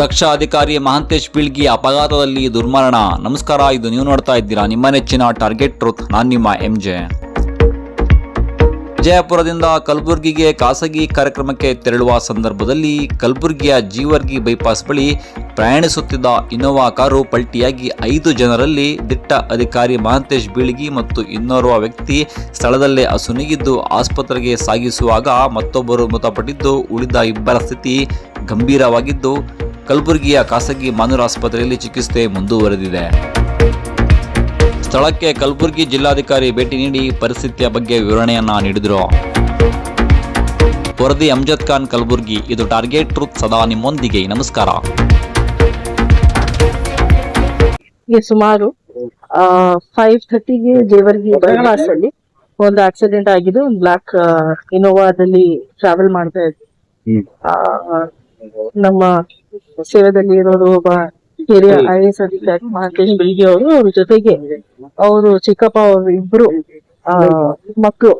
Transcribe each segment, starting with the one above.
ದಕ್ಷ ಅಧಿಕಾರಿ ಮಹಾಂತೇಶ್ ಬೀಳ್ಗಿ ಅಪಘಾತದಲ್ಲಿ ದುರ್ಮರಣ. ನಮಸ್ಕಾರ, ಇದು ನೀವು ನೋಡ್ತಾ ಇದ್ದೀರಾ ನಿಮ್ಮ ನೆಚ್ಚಿನ ಟಾರ್ಗೆಟ್ ಟ್ರೂತ್ ನಾನು ನಿಮ್ಮ ಎಂ ಜೆ ವಿಜಯಪುರದಿಂದ ಕಲಬುರಗಿಗೆ ಖಾಸಗಿ ಕಾರ್ಯಕ್ರಮಕ್ಕೆ ತೆರಳುವ ಸಂದರ್ಭದಲ್ಲಿ ಕಲಬುರಗಿಯ ಜೀವರ್ಗಿ ಬೈಪಾಸ್ ಬಳಿ ಪ್ರಯಾಣಿಸುತ್ತಿದ್ದ ಇನೋವಾ ಕಾರು ಪಲ್ಟಿಯಾಗಿ ಐದು ಜನರಲ್ಲಿ ದಿಟ್ಟ ಅಧಿಕಾರಿ ಮಹಾಂತೇಶ್ ಬೀಳ್ಗಿ ಮತ್ತು ಇನ್ನೋರ್ವ ವ್ಯಕ್ತಿ ಸ್ಥಳದಲ್ಲೇ ಅಸುನೀಗಿದ್ದು ಆಸ್ಪತ್ರೆಗೆ ಸಾಗಿಸುವಾಗ ಮತ್ತೊಬ್ಬರು ಮೃತಪಟ್ಟಿದ್ದು, ಉಳಿದ ಇಬ್ಬರ ಸ್ಥಿತಿ ಗಂಭೀರವಾಗಿದ್ದು ಕಲಬುರಗಿಯ ಖಾಸಗಿ ಮಾನೂರು ಆಸ್ಪತ್ರೆಯಲ್ಲಿ ಚಿಕಿತ್ಸೆ ಮುಂದುವರೆದಿದೆ. ಸ್ಥಳಕ್ಕೆ ಕಲಬುರಗಿ ಜಿಲ್ಲಾಧಿಕಾರಿ ಭೇಟಿ ನೀಡಿ ಪರಿಸ್ಥಿತಿಯ ಬಗ್ಗೆ ವಿವರಣೆಯನ್ನ ನೀಡಿದರು. ವರದಿ ಅಮ್ಜದ್ ಖಾನ್ ಕಲಬುರ್ಗಿ ಇದು ಟಾರ್ಗೆಟ್ ಟ್ರೂತ್ ಸದಾ ನಿಮ್ಮೊಂದಿಗೆ. ನಮಸ್ಕಾರ. ಸುಮಾರು ಫೈವ್ ಥರ್ಟಿಗೆ ಜೇವರ್ಗಿ ಬೈಪಾಸ್ ಅಲ್ಲಿ ಒಂದು ಆಕ್ಸಿಡೆಂಟ್ ಆಗಿದೆ. ಒಂದು ಬ್ಲಾಕ್ ಇನೋವಾದಲ್ಲಿ ಟ್ರಾವೆಲ್ ಮಾಡ್ತಾ ಇದ್ವಿ ನಮ್ಮ ಸೇವೆದಲ್ಲಿ ಇರೋರು ಒಬ್ಬ ಹಿರಿಯ ಐ ಎಸ್ ಅಧಿಕಾರಿ ಮಹಾಂತೇಶ್ ಬಿಳ್ಗಿ ಅವರು ಅವ್ರ ಜೊತೆಗೆ ಅವರು ಚಿಕ್ಕಪ್ಪ ಅವರು ಇಬ್ರು ಆ, ಮಕ್ಕಳು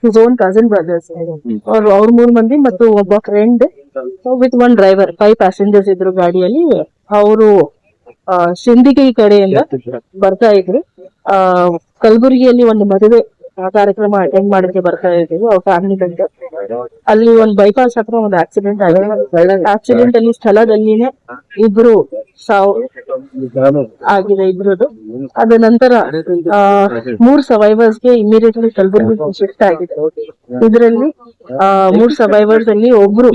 ಹಿಸ್ ಓನ್ ಕಸಿನ್ ಬ್ರದರ್ಸ್ ಅವ್ರು ಅವ್ರ ಮೂರ್ ಮಂದಿ ಮತ್ತು ಒಬ್ಬ friend with one driver five passengers ಇದ್ರು ಗಾಡಿಯಲ್ಲಿ. ಅವರು ಸಿಂಧಿಗೆ ಕಡೆಯಿಂದ ಬರ್ತಾ ಇದ್ರು. ಆ ಕಲಬುರಗಿಯಲ್ಲಿ ಒಂದು ಮದುವೆ ಆ ಕಾರ್ಯಕ್ರಮ ಅಟೆಂಡ್ ಮಾಡಕ್ಕೆ ಬರ್ತಾ ಇದ್ದೀವಿ. ಅವ್ರ ಫ್ಯಾಮಿಲಿ ಬಂದು ಅಲ್ಲಿ ಒಂದ್ ಬೈಪಾಸ್ ಹತ್ರ ಒಂದು ಆಕ್ಸಿಡೆಂಟ್ ಆಗಿದೆ. ಆಕ್ಸಿಡೆಂಟ್ ಅಲ್ಲಿ ಸ್ಥಳದಲ್ಲಿನೇ ಇಬ್ರು ಸಾವು ಆಗಿದೆ ಇಬ್ರದ್ದು ಅದ ನಂತರ ಮೂರ್ ಸರ್ವೈವರ್ಸ್ಗೆ ಇಮಿಡಿಯೇಟ್ಲಿ ಕಲ್ಬುರ್ಗಿ ಶಿಫ್ಟ್ ಆಗಿದೆ. ಇದರಲ್ಲಿ ಮೂರ್ ಸರ್ವೈವರ್ಸ್ ಅಲ್ಲಿ ಒಬ್ರು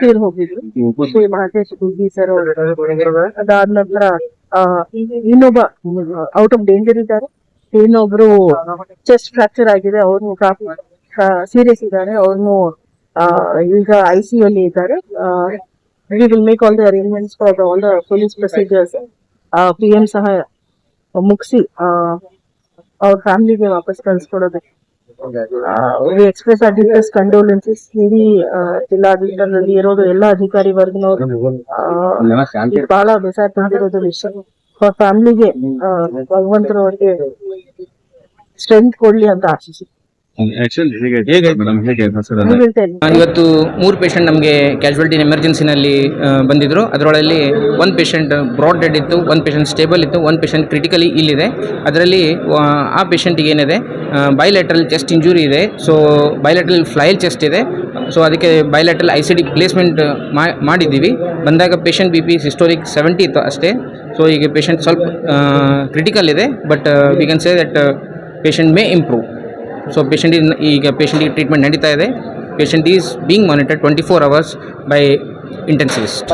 ತೀರ್ ಹೋಗಿದ್ರು. ಶ್ರೀ ಮಹಾದೇಶ್ ಗುಗ್ಗಿ ಸರ್ ಅದಾದ ನಂತರ ಇನ್ನೊಬ್ಬ ಔಟ್ ಆಫ್ ಡೇಂಜರ್ ಇದ್ದಾರೆ. ಇನ್ನೊಬ್ರು ಚೆಸ್ಟ್ ಫ್ರಾಕ್ಚರ್ ಆಗಿದೆ ಅವ್ರನ್ನು ಸೀರಿಯಸ್ ಇದ್ದಾರೆ ಅವ್ರನ್ನು ಈಗ ಐ ಸಿ ಅಲ್ಲಿ ಇದ್ದಾರೆ. We will make all the arrangements for all the police procedures P M ಸಹ ಮುಗಿಸಿ ಅವ್ರ ಫ್ಯಾಮಿಲಿಗೆ ವಾಪಸ್ ಕಳ್ಸ್ಕೊಡೋದಕ್ಕೆ. ವಿ ಎಕ್ಸ್ಪ್ರೆಸ್ ಆರ್ ಕಂಡೋಲೆನ್ಸಸ್ ಇಡೀ ಜಿಲ್ಲಾಡಳಿತದಲ್ಲಿ ಇರೋದು ಎಲ್ಲ ಅಧಿಕಾರಿ ವರ್ಗನವರು ಬಹಳ ಬೇಸರ ತಂದಿರೋದು ವಿಷಯ ಫ್ಯಾಮಿಲಿಗೆ ಭಗವಂತರು ಅವ್ರಿಗೆ ಸ್ಟ್ರೆಂತ್ ಕೊಡ್ಲಿ ಅಂತ ಆಶಿಸಿ. ಇವತ್ತು ಮೂರು ಪೇಷಂಟ್ ನಮಗೆ ಕ್ಯಾಶುಯಾಲಿಟಿ ಎಮರ್ಜೆನ್ಸಿನಲ್ಲಿ ಬಂದಿದ್ರು. ಅದರೊಳಲ್ಲಿ ಒಂದು ಪೇಷಂಟ್ ಬ್ರಾಡ್ ಡೆಡ್ ಇತ್ತು ಒಂದು ಪೇಷಂಟ್ ಸ್ಟೇಬಲ್ ಇತ್ತು ಒಂದು ಪೇಷಂಟ್ ಕ್ರಿಟಿಕಲಿ ಇಲ್ಲಿದೆ ಅದರಲ್ಲಿ ಆ, ಪೇಷಂಟಿಗೆ ಏನಿದೆ ಬೈಲೆಟ್ರಲ್ ಚೆಸ್ಟ್ ಇಂಜುರಿ ಇದೆ. ಸೊ ಬೈಲೆಟ್ರಲ್ ಫ್ಲೈಲ್ ಚೆಸ್ಟ್ ಇದೆ. ಸೊ ಅದಕ್ಕೆ bilateral I C D placement ಮಾಡಿದ್ದೀವಿ. ಬಂದಾಗ patient B P systolic seventy ಇತ್ತು ಅಷ್ಟೇ. ಸೊ ಈಗ ಪೇಷಂಟ್ ಸ್ವಲ್ಪ ಕ್ರಿಟಿಕಲ್ ಇದೆ. But we can say that patient may improve so patient ಈಗ ಪೇಷಂಟಿಗೆ ಟ್ರೀಟ್ಮೆಂಟ್ ನಡೀತಾ ಇದೆ. Patient is being monitored twenty four hours by intensivist